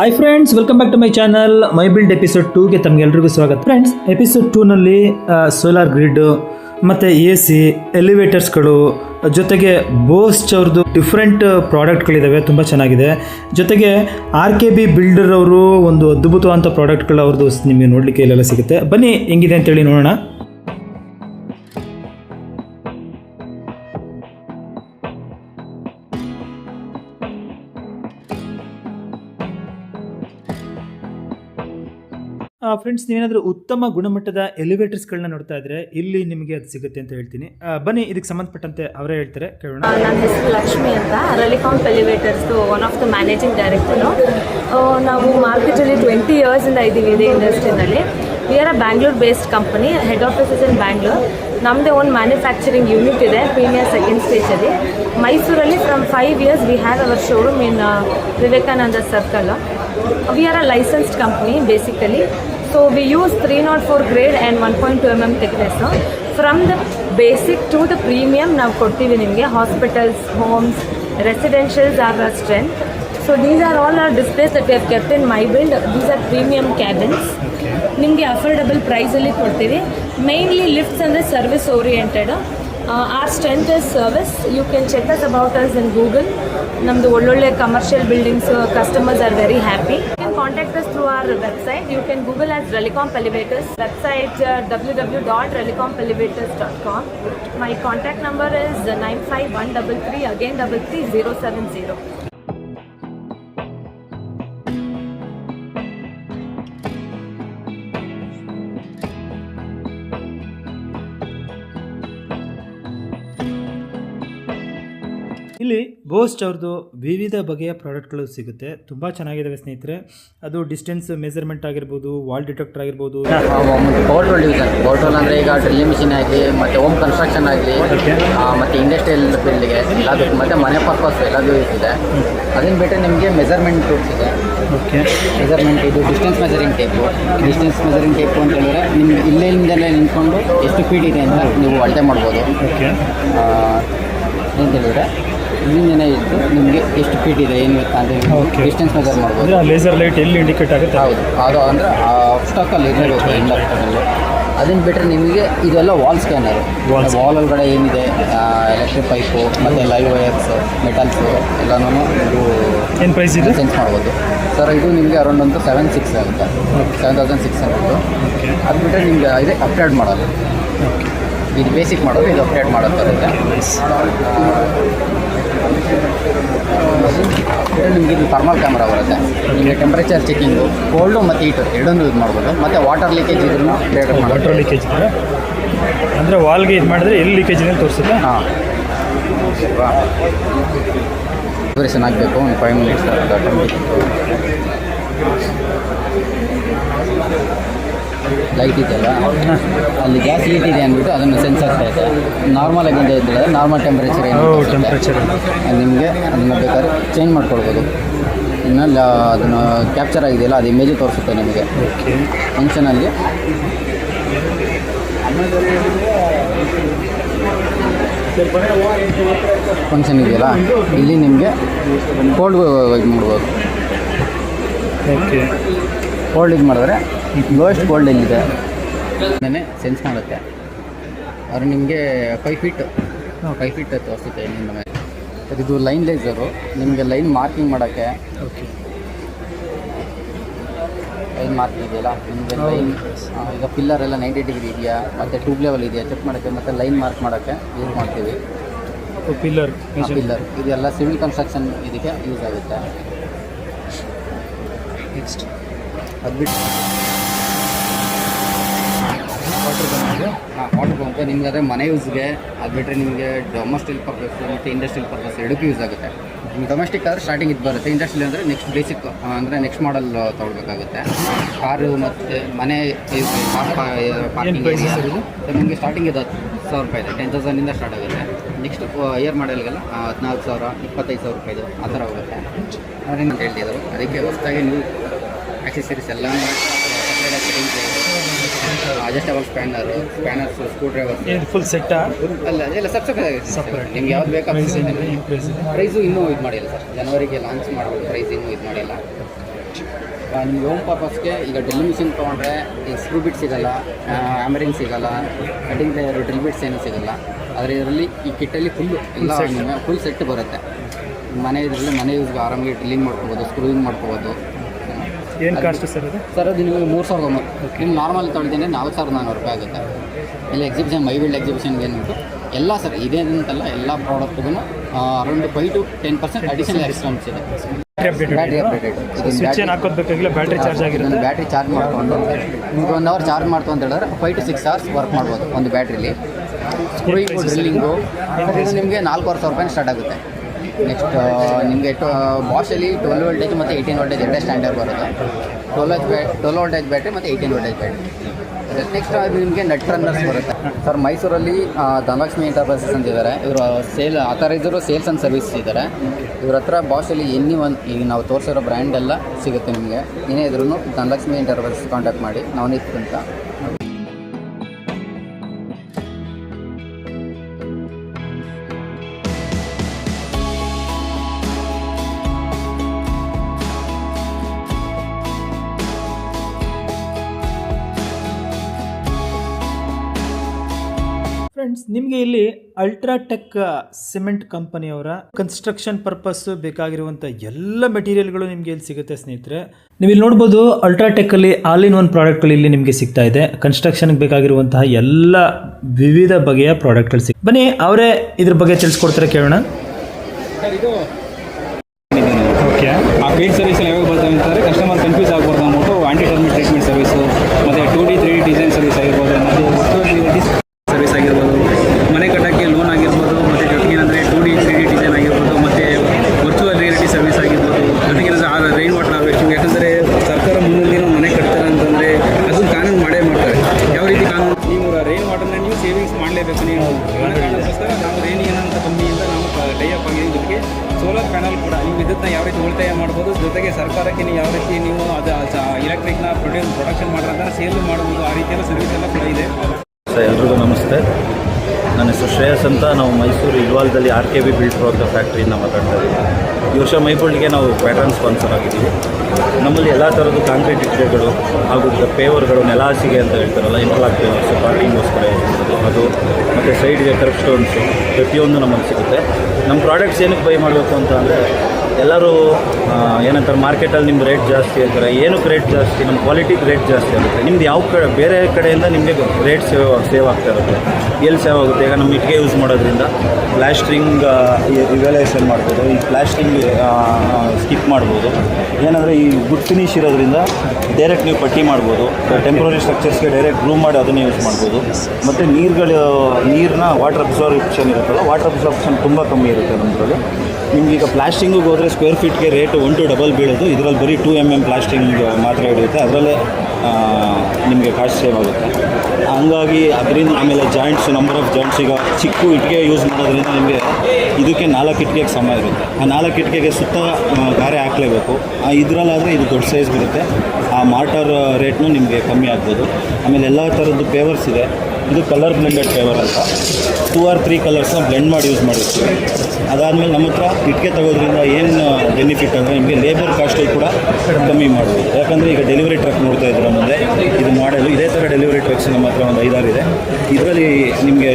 Hi friends welcome back to my channel my build episode ಟೂಗೆ ತಮಗೆಲ್ರಿಗೂ ಸ್ವಾಗತ. Friends episode ಟೂನಲ್ಲಿ solar grid ಮತ್ತು A C ಎಲಿವೇಟರ್ಸ್ಗಳು ಜೊತೆಗೆ ಬೋಸ್ಟ್ ಅವ್ರದ್ದು ಡಿಫ್ರೆಂಟ್ ಪ್ರಾಡಕ್ಟ್ಗಳಿದ್ದಾವೆ ತುಂಬ ಚೆನ್ನಾಗಿದೆ. ಜೊತೆಗೆ ಆರ್ ಕೆ ಬಿ ಬಿಲ್ಡರ್ ಅವರು ಒಂದು ಅದ್ಭುತವಾದಂಥ ಪ್ರಾಡಕ್ಟ್ಗಳು ಅವ್ರದ್ದು ನಿಮಗೆ ನೋಡಲಿಕ್ಕೆ ಇಲ್ಲೆಲ್ಲ ಸಿಗುತ್ತೆ. ಬನ್ನಿ, ಹೆಂಗಿದೆ ಅಂತೇಳಿ ನೋಡೋಣ. ಫ್ರೆಂಡ್ಸ್ ನೀವೇನಾದರೂ ಉತ್ತಮ ಗುಣಮಟ್ಟದ ಎಲಿವೇಟರ್ಸ್ಗಳನ್ನ ನೋಡ್ತಾ ಇದ್ರೆ ಇಲ್ಲಿ ನಿಮಗೆ ಅದು ಸಿಗುತ್ತೆ ಅಂತ ಹೇಳ್ತೀನಿ. ಬನ್ನಿ, ಇದಕ್ಕೆ ಸಂಬಂಧಪಟ್ಟಂತೆ ಅವರೇ ಹೇಳ್ತಾರೆ, ಕೇಳೋಣ. ನನ್ನ ಹೆಸರು ಲಕ್ಷ್ಮಿ ಅಂತ. ರಲಿಕಾಂಪ್ elevators one of the managing director ನಾವು ಮಾರ್ಕೆಟಲ್ಲಿ ಟ್ವೆಂಟಿ ಇಯರ್ಸಿಂದ ಇದ್ದೀವಿ ಇದೇ ಇಂಡಸ್ಟ್ರಿನಲ್ಲಿ we are a Bangalore based company head office is in Bangalore ನಮ್ಮದೇ ಒಂದು ಮ್ಯಾನುಫ್ಯಾಕ್ಚರಿಂಗ್ ಯೂನಿಟ್ ಇದೆ ಪ್ರೀಮಿಯರ್ ಸೆಕೆಂಡ್ ಸ್ಟೇಜಲ್ಲಿ ಮೈಸೂರಲ್ಲಿ from five years we have our showroom in Vivekananda circle we are a licensed company basically so we use three not four grade and one point two M M thickness from the basic to the premium ನಾವು ಕೊಡ್ತೀವಿ ನಿಮಗೆ. Hospitals homes residentials are a strength so these are all our displays that we have kept in my build these are premium cabins ನಿಮಗೆ affordable ಪ್ರೈಸಲ್ಲಿ ಕೊಡ್ತೀವಿ. Mainly lifts ಅಂದರೆ service oriented our strength is service you can check us about us in Google ನಮ್ಮದು ಒಳ್ಳೊಳ್ಳೆ commercial buildings customers are very happy contact us through our website. You can Google as Relicom Elevators. Website uh, www.relicompelevators.com. My contact number is 95133 again 33070. ಇಲ್ಲಿ boast ಅವ್ರದ್ದು ವಿವಿಧ ಬಗೆಯ ಪ್ರಾಡಕ್ಟ್ಗಳು ಸಿಗುತ್ತೆ. ತುಂಬ ಚೆನ್ನಾಗಿದ್ದಾವೆ ಸ್ನೇಹಿತರೆ. ಅದು ಡಿಸ್ಟೆನ್ಸ್ ಮೆಜರ್ಮೆಂಟ್ ಆಗಿರ್ಬೋದು ವಾಲ್ ಡಿಟೆಕ್ಟರ್ ಆಗಿರ್ಬೋದು. ಪವರ್ ಟೂಲ್ ಯೂಸ್ ಆಗುತ್ತೆ ಪವರ್ ಟೂಲ್ ಅಂದರೆ ಈಗ ಡ್ರಿಲ್ಲಿಂಗ್ ಮಿಷಿನ್ ಆಗಲಿ ಮತ್ತು ಹೋಮ್ ಕನ್ಸ್ಟ್ರಕ್ಷನ್ ಆಗಲಿ ಮತ್ತು ಇಂಡಸ್ಟ್ರಿಯಲ್ ಫೀಲ್ಡ್ಗೆ ಎಲ್ಲದಕ್ಕೆ ಮತ್ತು ಮನೆ ಪರ್ಪಸ್ ಎಲ್ಲದೂ ಯೂಸ್ ಇದೆ. ಅದನ್ನು ಬಿಟ್ಟರೆ ನಿಮಗೆ ಮೆಜರ್ಮೆಂಟ್ ಟೂಲ್ಸ್ ಇದೆ. ಓಕೆ. ಮೆಜರ್ಮೆಂಟ್ ಇದು distance measuring tape distance measuring tape ಅಂತ ಹೇಳಿದ್ರೆ ನಿಮ್ಗೆ ಇಲ್ಲಿಂದಲೇ ನಿಂತ್ಕೊಂಡು ಎಷ್ಟು ಫೀಟ್ ಇದೆ ಅಂತ ನೀವು ಅಳತೆ ಮಾಡ್ಬೋದು. ಓಕೆ. ಏನು ಹೇಳಿದ್ರೆ ಇಲ್ಲಿಂದನೇ ಇದ್ದು ನಿಮಗೆ ಎಷ್ಟು ಫೀಟ್ ಇದೆ ಏನು ಅಂತ ಹೇಳಿ. ಡಿಸ್ಟೆನ್ಸ್ ಮೆಜರ್ ಮಾಡ್ಬೋದು. ಅಂದರೆ ಲೇಸರ್ ಲೈಟ್ ಎಲ್ಲಿ ಇಂಡಿಕೇಟ್ ಆಗುತ್ತೆ? ಹೌದು. ಅದು ಅಂದರೆ ಸ್ಟಾಕಲ್ಲಿ ಇರಲೇಬೇಕು ಎಲ್ಲ ಸ್ಟಾಕಲ್ಲಿ ಅದನ್ನು ಬಿಟ್ಟರೆ ನಿಮಗೆ ಇದೆಲ್ಲ ವಾಲ್ ಸ್ಕ್ಯಾನರು ವಾಲ್ ಒಳಗಡೆ ಏನಿದೆ ಎಲೆಕ್ಟ್ರಿಕ್ ಪೈಪು ಮತ್ತು ಲೈವ್ ವೈರ್ಸ್ ಮೆಟಲ್ಸು ಎಲ್ಲನೂ ಇದು ಏನು ಪ್ರೈಸ್ ಇದೆ? ಸೆನ್ಸ್ ಮಾಡ್ಬೋದು. ಸರ್ ಇದು ನಿಮಗೆ ಅರೌಂಡ್ ಒಂದು ಸೆವೆನ್ ಸಿಕ್ಸ್ ಆಗುತ್ತೆ. ಸೆವೆನ್ ತೌಸಂಡ್ ಸಿಕ್ಸ್ ಹಂಡ್ರೆಡು ಅದು ಬಿಟ್ಟರೆ ನಿಮಗೆ ಇದೆ ಅಪ್ಡೇಟ್ ಮಾಡೋದು. ಇದು ಬೇಸಿಕ್ ಮಾಡೋದು ಇದು ಅಪ್ಡೇಟ್ ಮಾಡೋದು ಇರುತ್ತೆ ನಿಮಗೆ ಇದು ಥರ್ಮಲ್ ಕ್ಯಾಮ್ರಾ ಬರುತ್ತೆ. ನಿಮಗೆ ಟೆಂಪ್ರೇಚರ್ ಚೆಕಿಂಗು ಕೋಲ್ಡು ಮತ್ತು ಹೀಟು ಎರಡನ್ನೂ ಯೂಸ್ ಮಾಡ್ಬೋದು. ಮತ್ತು ವಾಟರ್ ಲೀಕೇಜ್ ಇದನ್ನು ವಾಟರ್ ಲೀಕೇಜ್ ಅಂದರೆ ವಾಲ್ಗೆ ಇದು ಮಾಡಿದ್ರೆ ಎಲ್ಲಿ ಲೀಕೇಜ್ ಇದೆ ತೋರಿಸುತ್ತೆ? ಹಾಂ. ಡ್ಯೂರೇಷನ್ ಆಗಬೇಕು ಒಂದು ಫೈವ್ ಮಿನಿಟ್ಸ್ ಲೈಟ್ ಇದೆಯಲ್ಲ? ಅಲ್ಲಿ ಗ್ಯಾಸ್ ಹೀಟ್ ಇದೆ ಅಂದ್ಬಿಟ್ಟು ಅದನ್ನು ಸೆನ್ಸರ್ ಇದೆ ನಾರ್ಮಲ್ ಆಗಿ ಬಂದ ಇದ್ದರೆ ನಾರ್ಮಲ್ ಟೆಂಪ್ರೇಚರ್ ಏನು ಟೆಂಪ್ರೇಚರ್ ನಿಮಗೆ ಅದನ್ನು ಬೇಕಾದ್ರೆ ಚೇಂಜ್ ಮಾಡ್ಕೊಳ್ಬೋದು. ಇನ್ನು ಲ- ಅದನ್ನು ಕ್ಯಾಪ್ಚರ್ ಆಗಿದೆಯಲ್ಲ ಅದು ಇಮೇಜ್ ತೋರಿಸುತ್ತೆ ನಿಮಗೆ. ಫಂಕ್ಷನಲ್ಲಿ ಫಂಕ್ಷನ್ ಇದೆಯಲ್ಲ? ಇಲ್ಲಿ ನಿಮಗೆ ಕೋಲ್ಡ್ ಇದು ಮಾಡ್ಬೋದು. ಓಕೆ ಕೋಲ್ಡ್ ಇದು ಮಾಡಿದ್ರೆ ಲೋಯೆಸ್ಟ್ ಗೋಲ್ಡ್ ಎಲ್ಲಿದೆ? ನಾನೇ ಸೆನ್ಸ್ ಮಾಡುತ್ತೆ. ಅವ್ರು ನಿಮಗೆ ಫೈವ್ ಫೀಟ್ ಫೈವ್ ಫೀಟ್ ತೋರಿಸುತ್ತೆ ಇಲ್ಲಿಂದ ಮೇಲೆ. ಇದು ಲೈನ್ ಲೇಸರು ನಿಮಗೆ ಲೈನ್ ಮಾರ್ಕಿಂಗ್ ಮಾಡೋಕ್ಕೆ. ಓಕೆ ಲೈನ್ ಮಾರ್ಕಿಂಗ್ ಇದೆಯಲ್ಲ? ನಿಮಗೆ ಲೈನ್ ಈಗ ಪಿಲ್ಲರ್ ಎಲ್ಲ ನೈಂಟಿ ಡಿಗ್ರಿ ಇದೆಯಾ? ಮತ್ತು ಟ್ಯೂಬ್ ಲೆವೆಲ್ ಇದೆಯಾ? ಚೆಕ್ ಮಾಡೋಕ್ಕೆ ಮತ್ತು ಲೈನ್ ಮಾರ್ಕ್ ಮಾಡೋಕ್ಕೆ ಯೂಸ್ ಮಾಡ್ತೀವಿ. ಪಿಲ್ಲರ್ ಪಿಲ್ಲರ್ ಇದೆಲ್ಲ ಸಿವಿಲ್ ಕನ್ಸ್ಟ್ರಕ್ಷನ್ ಇದಕ್ಕೆ ಯೂಸ್ ಆಗುತ್ತೆ. ನೆಕ್ಸ್ಟ್ ಅದು ಬಿಟ್ಟು ವಾಟರ್ ಬಂದಿದೆ. ಹಾಂ ವಾಟರ್ ಪಂಪ್ ನಿಮ್ಗೆ ಅದೇ ಮನೆ ಯೂಸ್ಗೆ ಅದು ಬಿಟ್ಟರೆ ನಿಮಗೆ ಡೊಮೆಸ್ಟಿಕ್ ಪರ್ಪಸ್ ಮತ್ತು ಇಂಡಸ್ಟ್ರಿಯಲ್ ಪರ್ಪಸ್ ಎರಡಕ್ಕೂ ಯೂಸ್ ಆಗುತ್ತೆ. ನಿಮ್ಗೆ ಡೊಮೆಸ್ಟಿಕ್ ಆದರೆ ಸ್ಟಾರ್ಟಿಂಗ್ ಇದು ಬರುತ್ತೆ. ಇಂಡಸ್ಟ್ರಿಯಲ್ ಅಂದರೆ ನೆಕ್ಸ್ಟ್ ಬೇಸಿಕ್ ಅಂದರೆ ನೆಕ್ಸ್ಟ್ ಮಾಡಲ್ ತೊಗೊಳ್ಬೇಕಾಗುತ್ತೆ. ಕಾರು ಮತ್ತು ಮನೆ ಪಾರ್ಕಿಂಗ್? ನಿಮಗೆ ಸ್ಟಾರ್ಟಿಂಗ್ ಇದು ಹತ್ತು ಸಾವಿರ ರೂಪಾಯಿ ಇದೆ. ಟೆನ್ ತೌಸಂಡಿಂದ ಸ್ಟಾರ್ಟ್ ಆಗುತ್ತೆ. ನೆಕ್ಸ್ಟ್ ಇಯರ್ ಮಾಡಲ್ಗೆಲ್ಲ ಹದಿನಾಲ್ಕು ಸಾವಿರ ಇಪ್ಪತ್ತೈದು ಸಾವಿರ ರೂಪಾಯಿದು ಆ ಥರ ಹೋಗುತ್ತೆ. ಅವ್ರೇನು ಹೇಳ್ತಿದ್ರು. ಅದಕ್ಕೆ ಹೊಸದಾಗಿ ನೀವು ಆಕ್ಸೆಸರೀಸ್ ಎಲ್ಲ adjustable spanner spanners screwdrivers ಏನು ಫುಲ್ ಸೆಟ್ ಅಲ್ಲ ಎಲ್ಲ ಸಪ್ರೇಟ್ ಆಗಿದೆ. ಸಪ್ರೇಟ್ ನಿಮ್ಗೆ ಯಾವ್ದು ಬೇಕಾ ಪ್ರೈಸ್ ಪ್ರೈಸ್ ಇನ್ನೂ ಇದು ಮಾಡಿಲ್ಲ ಸರ್. ಜನವರಿಗೆ ಲಾಂಚ್ ಮಾಡ್ಬೋದು ಪ್ರೈಸ್ ಇನ್ನೂ ಇದು ಮಾಡಿಲ್ಲ. ನಿಮ್ಗೆ ಹೋಮ್ ಪರ್ಪಸ್ಗೆ ಈಗ ಡ್ರಿಲ್ ಮಿಷಿನ್ ತೊಗೊಂಡ್ರೆ ಈಗ ಸ್ಕ್ರೂ ಬಿಟ್ ಸಿಗಲ್ಲ ಆಮರಿಂಗ್ ಸಿಗಲ್ಲ ಕಟಿಂಗ್ ಟೈರ್ ಡ್ರಿಲ್ ಬಿಟ್ಸ್ ಏನೂ ಸಿಗಲ್ಲ. ಆದರೆ ಇದರಲ್ಲಿ ಈ ಕಿಟ್ಟಲ್ಲಿ ಫುಲ್ ಎಲ್ಲ ಫುಲ್ ಸೆಟ್ ಬರುತ್ತೆ. ಮನೆ ಇದರಲ್ಲಿ ಮನೆ ಯೂಸ್ಗೆ ಆರಾಮಾಗಿ ಡ್ರಿಲ್ಲಿಂಗ್ ಮಾಡ್ಕೋಬೋದು ಸ್ಕ್ರೂವಿಂಗ್ ಮಾಡ್ಕೋಬೋದು. ಏನು ಕಾಸ್ಟ್ ಸರ್ ಅದು? ಸರ್ ಅದು ನಿಮಗೆ ಮೂರು ಸಾವಿರದ ಒಂಬತ್ತು. ನೀವು ನಾರ್ಮಲ್ ತೊಳಿದ್ರೆ ನಾಲ್ಕು ಸಾವಿರದ ನಾನ್ನೂರು ರೂಪಾಯಿ ಆಗುತ್ತೆ. ಇಲ್ಲಿ ಎಕ್ಸಿಬಿಷನ್ ಮೈ ಬಿಲ್ಡ್ ಎಕ್ಸಿಬಿಷನ್ಗೆ ಏನುಂಟು ಎಲ್ಲ ಸರ್ ಇದೇನಂತಲ್ಲ ಎಲ್ಲ ಪ್ರಾಡಕ್ಟ್ಗೂ around five to ten percent additional expense ಇದೆ. ಬ್ಯಾಟ್ರಿ ಅಪ್ಡೇಟೆಡ್ ಚಾರ್ಜ್ ಆಗಿರುತ್ತೆ? ಬ್ಯಾಟ್ರಿ ಚಾರ್ಜ್ ಮಾಡ್ಕೊಂಡು ನಿಮ್ಗೆ ಒಂದು ಅವರ್ ಚಾರ್ಜ್ ಮಾಡ್ತು ಅಂತ ಹೇಳಿದ್ರೆ five to six hours work ಮಾಡ್ಬೋದು ಒಂದು ಬ್ಯಾಟ್ರಿಲಿ ಸ್ಕ್ರೂಯಿಂಗು ಡ್ರಿಲ್ಲಿಂಗು ನಿಮಗೆ ನಾಲ್ಕೂವರೆ ಸಾವಿರ ರೂಪಾಯಿ ಸ್ಟಾರ್ಟ್ ಆಗುತ್ತೆ. ನೆಕ್ಸ್ಟ್ ನಿಮಗೆ ಟು ಬಾಷಲ್ಲಿ ಟ್ವೆಲ್ ವೋಲ್ಟೇಜ್ ಮತ್ತು ಏಯ್ಟೀನ್ ವೋಲ್ಟೇಜ್ ಎರಡೇ ಸ್ಟ್ಯಾಂಡರ್ಡ್ ಬರುತ್ತೆ. ಟ್ವೆಲ್ ಎಚ್ ಬ್ಯಾ ಟ್ವೆಲ್ ವೋಲ್ಟೇಜ್ ಬ್ಯಾಟ್ರಿ ಮತ್ತು ಏಯ್ಟೀನ್ ವೋಲ್ಟೇಜ್ ಬ್ಯಾಟ್ರಿ ನೆಕ್ಸ್ಟ್ ಅದು ನಿಮಗೆ ನೆಟ್ ರನ್ನರ್ಸ್ ಬರುತ್ತೆ. ಸರ್ ಮೈಸೂರಲ್ಲಿ ಧನಲಕ್ಷ್ಮಿ ಎಂಟರ್ಪ್ರೈಸಸ್ ಅಂತಿದ್ದಾರೆ ಇವರು sale authoriser sales and service ಇದ್ದಾರೆ ಇವ್ರ ಹತ್ರ ಬಾಷಲ್ಲಿ ಎನಿ ಒನ್ ಈಗ ನಾವು ತೋರಿಸಿರೋ ಬ್ರ್ಯಾಂಡ್ ಎಲ್ಲ ಸಿಗುತ್ತೆ ನಿಮಗೆ. ಏನೇ ಇದ್ರೂ ಧನಲಕ್ಷ್ಮಿ ಎಂಟರ್ಪ್ರೈಸಸ್ ಕಾಂಟ್ಯಾಕ್ಟ್ ಮಾಡಿ. ನವನೀತ್ ಅಂತ ಫ್ರೆಂಡ್ಸ್ ನಿಮಗೆ ಇಲ್ಲಿ ಅಲ್ಟ್ರಾಟೆಕ್ ಸಿಮೆಂಟ್ ಕಂಪನಿಯವರ ಕನ್ಸ್ಟ್ರಕ್ಷನ್ ಪರ್ಪಸ್ ಬೇಕಾಗಿರುವಂಥ ಎಲ್ಲ ಮೆಟೀರಿಯಲ್ಗಳು ನಿಮಗೆ ಇಲ್ಲಿ ಸಿಗುತ್ತೆ ಸ್ನೇಹಿತರೆ. ನೀವು ಇಲ್ಲಿ ನೋಡ್ಬೋದು ಅಲ್ಟ್ರಾಟೆಕ್ ಅಲ್ಲಿ ಆಲ್ ಇನ್ ಒನ್ ಪ್ರಾಡಕ್ಟ್ಗಳು ಇಲ್ಲಿ ನಿಮಗೆ ಸಿಗ್ತಾ ಇದೆ. ಕನ್ಸ್ಟ್ರಕ್ಷನ್ಗೆ ಬೇಕಾಗಿರುವಂತಹ ಎಲ್ಲ ವಿವಿಧ ಬಗೆಯ ಪ್ರಾಡಕ್ಟ್ಗಳು ಸಿಗ್ ಬನ್ನಿ ಅವರೇ ಇದ್ರ ಬಗ್ಗೆ ತಿಳಿಸ್ಕೊಡ್ತಾರೆ ಕೇಳೋಣ. ಓಕೆ ಆ ಸರ್ವಿಸ್ ಸರ್ಕಾರಕ್ಕೆ ನೀವು ಯಾವ ರೀತಿ ನೀವು ಅದು ಎಲೆಕ್ಟ್ರಿಕ್ನ ಪ್ರೊಡ್ಯೂಸ್ ಪ್ರೊಡಕ್ಷನ್ ಮಾಡೋದ್ರ ಸೇಲ್ ಮಾಡ್ಬೋದು, ಆ ರೀತಿಯೆಲ್ಲ ಸರ್ವಿಸ್ ಎಲ್ಲ ಕೂಡ ಇದೆ. ಸರ್, ಎಲ್ರಿಗೂ ನಮಸ್ತೆ. ನನ್ನ ಹೆಸರು ಶ್ರೇಯಸ್ ಅಂತ. ನಾವು ಮೈಸೂರು ಇಲ್ವಾಲ್ದಲ್ಲಿ ಆರ್ ಕೆ ಬಿ ಬಿಲ್ಡ್ ಅಂತ ಫ್ಯಾಕ್ಟ್ರಿಯಿಂದ ಮಾತಾಡ್ತಾ ಇದ್ದೀವಿ. ಈ ವರ್ಷ ಮೈಪುಳ್ಳಿಗೆ ನಾವು ಪ್ಯಾಟರ್ನ್ ಸ್ಪಾನ್ಸರ್ ಆಗಿದ್ದೀವಿ. ನಮ್ಮಲ್ಲಿ ಎಲ್ಲ ಥರದ್ದು ಕಾಂಕ್ರೀಟ್ ಇಟ್ಟಿಗೆಗಳು ಹಾಗೂ ಪೇವರ್ಗಳು ನೆಲ ಹಾಸಿಗೆ ಅಂತ ಹೇಳ್ತಾರಲ್ಲ ಇಂಟರ್ಲಾಕ್ ಪೇವರ್ಸ್ ಪಾರ್ಕಿಂಗೋಸ್ಕರ ಅದು, ಮತ್ತು ಸೈಡ್ಗೆ ಕರ್ಪ್ ಸ್ಟೋನ್ಸು ಪ್ರತಿಯೊಂದು ನಮ್ಮಲ್ಲಿ ಸಿಗುತ್ತೆ. ನಮ್ಮ ಪ್ರಾಡಕ್ಟ್ಸ್ ಏನಕ್ಕೆ ಬೈ ಮಾಡಬೇಕು ಅಂತ ಅಂದರೆ, ಎಲ್ಲರೂ ಏನಂತಾರೆ ಮಾರ್ಕೆಟಲ್ಲಿ ನಿಮ್ಮ ರೇಟ್ ಜಾಸ್ತಿ ಅಂತಾರೆ. ಏನಕ್ಕೆ ರೇಟ್ ಜಾಸ್ತಿ? ನಮ್ಮ ಕ್ವಾಲಿಟಿಗೆ ರೇಟ್ ಜಾಸ್ತಿ ಆಗುತ್ತೆ ನಿಮ್ದು ಯಾವ ಕಡೆ, ಬೇರೆ ಕಡೆಯಿಂದ ನಿಮಗೆ ರೇಟ್ ಸೇವ್ ಸೇವ್ ಆಗ್ತಾ ಇರುತ್ತೆ. ಎಲ್ಲಿ ಸೇವ್ ಆಗುತ್ತೆ? ಈಗ ನಮ್ಮ ಇಟ್ಟಿಗೆ ಯೂಸ್ ಮಾಡೋದ್ರಿಂದ ಪ್ಲ್ಯಾಸ್ಟ್ರಿಂಗ್ ರಿವಲೈಸೇಷನ್ ಮಾಡ್ಬೋದು, ಈ ಪ್ಲಾಸ್ಟ್ರಿಂಗ್ ಸ್ಕಿಪ್ ಮಾಡ್ಬೋದು. ಏನಂದರೆ ಗುಡ್ ಫಿನಿಶ್ ಇರೋದ್ರಿಂದ ಡೈರೆಕ್ಟ್ ನೀವು ಪಟ್ಟಿ ಮಾಡ್ಬೋದು. ಟೆಂಪ್ರರಿ ಸ್ಟ್ರಕ್ಚರ್ಸ್ಗೆ ಡೈರೆಕ್ಟ್ ಗ್ರೂಮ್ ಮಾಡಿ ಅದನ್ನೇ ಯೂಸ್ ಮಾಡ್ಬೋದು. ಮತ್ತು ನೀರುಗಳು ನೀರನ್ನ ವಾಟರ್ ಅಬ್ಸಾರ್ಪ್ಷನ್ ಇರುತ್ತಲ್ಲ ವಾಟರ್ ಅಬ್ಸಾರ್ಪ್ಷನ್ ತುಂಬ ಕಮ್ಮಿ ಇರುತ್ತೆ ನಮ್ಮದ್ರಲ್ಲಿ ನಿಮ್ಗೆ ಈಗ ಪ್ಲಾಸ್ಟಿಂಗಿಗೆ ಹೋದರೆ ಸ್ಕ್ವೇರ್ ಫೀಟ್ಗೆ ರೇಟ್ ಒನ್ ಟು ಡಬಲ್ ಬೀಳೋದು. ಇದರಲ್ಲಿ ಬರೀ ಟೂ ಎಂ ಎಂ ಪ್ಲಾಸ್ಟಿಂಗ್ ಮಾತ್ರ ಹಿಡಿಯುತ್ತೆ. ಅದರಲ್ಲೇ ನಿಮಗೆ ಕಾಸ್ಟ್ ಸೇವ್ ಆಗುತ್ತೆ. ಹಂಗಾಗಿ ಅದರಿಂದ ಆಮೇಲೆ ಜಾಯಿಂಟ್ಸ್ ನಂಬರ್ ಆಫ್ ಜಾಯಿಂಟ್ಸ್ ಈಗ ಚಿಕ್ಕ ಇಟ್ಟಿಗೆ ಯೂಸ್ ಮಾಡೋದ್ರಿಂದ ನಿಮಗೆ ಇದಕ್ಕೆ ನಾಲ್ಕು ಇಟ್ಟಿಗೆಗೆ ಸಮ ಇರುತ್ತೆ. ಆ ನಾಲ್ಕು ಇಟ್ಟಿಗೆಗೆ ಸುತ್ತ ಆ, ಗಾರೆ ಹಾಕಲೇಬೇಕು. ಇದರಲ್ಲಾದರೆ ಇದು ದೊಡ್ಡ ಸೈಜ್ ಬರುತ್ತೆ ಆ ಮಾರ್ಟರ್ ರೇಟ್ನು ನಿಮಗೆ ಕಮ್ಮಿ ಆಗ್ಬೋದು. ಆಮೇಲೆ ಎಲ್ಲ ಥರದ್ದು ಪೇವರ್ಸ್ ಇದೆ. ಇದು ಕಲರ್ ಬ್ಲೆಂಡೆಡ್ ಫ್ಲೇವರ್ ಅಂತ. ಟೂ ಆರ್ ತ್ರೀ ಕಲರ್ಸ್ನ ಬ್ಲೆಂಡ್ ಮಾಡಿ ಯೂಸ್ ಮಾಡಿರ್ತೀವಿ. ಅದಾದಮೇಲೆ ನಮ್ಮ ಹತ್ರ ಇಟ್ಟಿಗೆ ತಗೋದ್ರಿಂದ ಏನು ಬೆನಿಫಿಟ್ ಅಂದರೆ ನಿಮಗೆ ಲೇಬರ್ ಕಾಸ್ಟು ಕೂಡ ಕಮ್ಮಿ ಮಾಡ್ಬೋದು. ಯಾಕಂದರೆ ಈಗ ಡೆಲಿವರಿ ಟ್ರಕ್ ನೋಡ್ತಾ ಇದ್ದೀರ ಮುಂದೆ, ಇದು ಮಾಡಲು ಇದೇ ಥರ ಡೆಲಿವರಿ ಟ್ರಕ್ಸ್ ನಮ್ಮ ಹತ್ರ ಒಂದು ಐದಾರು ಇದೆ. ಇದರಲ್ಲಿ ನಿಮಗೆ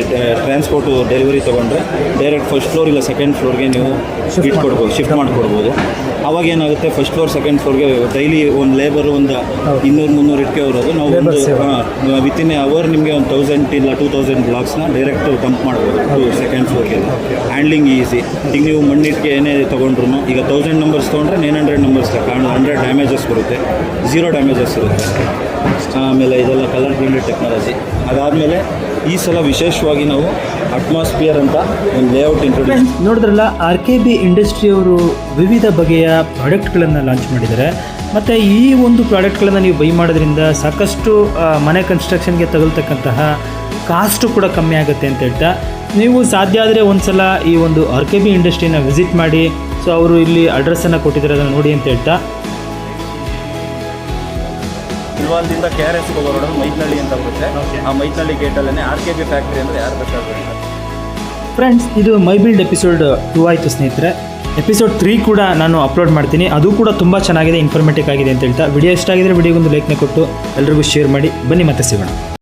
ಟ್ರಾನ್ಸ್ಪೋರ್ಟು ಡೆಲಿವರಿ ತೊಗೊಂಡ್ರೆ ಡೈರೆಕ್ಟ್ ಫಸ್ಟ್ ಫ್ಲೋರ್ ಇಲ್ಲ ಸೆಕೆಂಡ್ ಫ್ಲೋರ್ಗೆ ನೀವು ಶಿಫ್ಟ್ ಕೊಡ್ಬೋದು ಶಿಫ್ಟ್ ಮಾಡಿಕೊಡ್ಬೋದು. ಅವಾಗ ಏನಾಗುತ್ತೆ ಫಸ್ಟ್ ಫ್ಲೋರ್ ಸೆಕೆಂಡ್ ಫ್ಲೋರ್ಗೆ ಡೈಲಿ ಒಂದು ಲೇಬರ್ ಒಂದು ಇನ್ನೂರು ಮುನ್ನೂರು ಇಟ್ಕೆ ಹೋಗೋದು ನಾವು ಒಂದು ಎ ಅವರ್ ನಿಮಗೆ ಒಂದು ತೌಸಂಡ್ ಇಲ್ಲ ಟೂ ತೌಸಂಡ್ ಬ್ಲಾಕ್ಸ್ನ ಡೈರೆಕ್ಟ್ ಡಂಪ್ ಮಾಡ್ಬೋದು ಟು ಸೆಕೆಂಡ್ ಫ್ಲೋರ್ಗೆ ಹ್ಯಾಂಡ್ಲಿಂಗ್ ಈಸಿ ಈಗ ನೀವು ಮಣ್ಣಿಟ್ಟಿಗೆ ಏನೇ ತೊಗೊಂಡ್ರು ಈಗ ತೌಸಂಡ್ ನಂಬರ್ಸ್ ತೊಗೊಂಡ್ರೆ ನೈನ್ ಹಂಡ್ರೆಡ್ ನಂಬರ್ಸ್ ಕಾರಣ ಹಂಡ್ರೆಡ್ ಡ್ಯಾಮೇಜಸ್ ಬರುತ್ತೆ. ಝೀರೋ ಡ್ಯಾಮೇಜಸ್ ಇರುತ್ತೆ. ಆಮೇಲೆ ಇದೆಲ್ಲ ಕಲರ್ ಬ್ಲೆಂಡೆಡ್ ಟೆಕ್ನಾಲಜಿ ಅದಾದಮೇಲೆ ಈ ಸಲ ವಿಶೇಷವಾಗಿ ನಾವು ಅಟ್ಮಾಸ್ಫಿಯರ್ ಅಂತ ಒಂದು ಲೇಔಟ್ ಇಂಟ್ರೊಡ್ಯೂಸ್ ನೋಡಿದ್ರಲ್ಲ ಆರ್ ಕೆ ಬಿ ಇಂಡಸ್ಟ್ರಿಯವರು ವಿವಿಧ ಬಗೆಯ ಪ್ರಾಡಕ್ಟ್ಗಳನ್ನು ಲಾಂಚ್ ಮಾಡಿದ್ದಾರೆ. ಮತ್ತು ಈ ಒಂದು ಪ್ರಾಡಕ್ಟ್ಗಳನ್ನು ನೀವು ಬೈ ಮಾಡೋದ್ರಿಂದ ಸಾಕಷ್ಟು ಮನೆ ಕನ್ಸ್ಟ್ರಕ್ಷನ್ಗೆ ತಗಲ್ತಕ್ಕಂತಹ ಕಾಸ್ಟು ಕೂಡ ಕಮ್ಮಿ ಆಗುತ್ತೆ ಅಂತ ಹೇಳ್ತಾ. ನೀವು ಸಾಧ್ಯ ಆದರೆ ಒಂದು ಸಲ ಈ ಒಂದು ಆರ್ ಕೆ ಬಿ ಇಂಡಸ್ಟ್ರಿನ ವಿಸಿಟ್ ಮಾಡಿ. ಸೊ ಅವರು ಇಲ್ಲಿ ಅಡ್ರೆಸ್ಸನ್ನು ಕೊಟ್ಟಿದ್ದಾರೆ, ಅದನ್ನು ನೋಡಿ ಅಂತ ಹೇಳ್ತಾ. ಇಲ್ವಾಲ್ದಿಂದ ಕೆ ಆರ್ ಎಸ್ ಹೋಗೋರೋಡ್ ಮೈತ್ನಳ್ಳಿ ಅಂತ ಬರುತ್ತೆ. ಆ ಮೈತ್ನಳ್ಳಿ ಗೇಟಲ್ಲೇ ಆರ್ ಕೆ ಬಿ ಫ್ಯಾಕ್ಟ್ರಿ ಅಂದರೆ ಯಾರು ಬೇಕಾದ್ರೆ ಫ್ರೆಂಡ್ಸ್ ಇದು ಮೈ ಬಿಲ್ಡ್ ಎಪಿಸೋಡ್ ಟೂ ಆಯಿತು, ಸ್ನೇಹಿತರೆ. ಎಪಿಸೋಡ್ ತ್ರೀ ಕೂಡ ನಾನು ಅಪ್ಲೋಡ್ ಮಾಡ್ತೀನಿ. ಅದು ಕೂಡ ತುಂಬ ಚೆನ್ನಾಗಿದೆ ಇನ್ಫಾರ್ಮೇಟಿವ್ ಆಗಿದೆ ಅಂತ ಹೇಳ್ತಾ. ವಿಡಿಯೋ ಇಷ್ಟ ಆಗಿದ್ರೆ ವಿಡಿಯೋಗೊಂದು ಲೈಕ್ನ ಕೊಟ್ಟು ಎಲ್ರಿಗೂ ಶೇರ್ ಮಾಡಿ. ಬನ್ನಿ, ಮತ್ತೆ ಸಿಗೋಣ.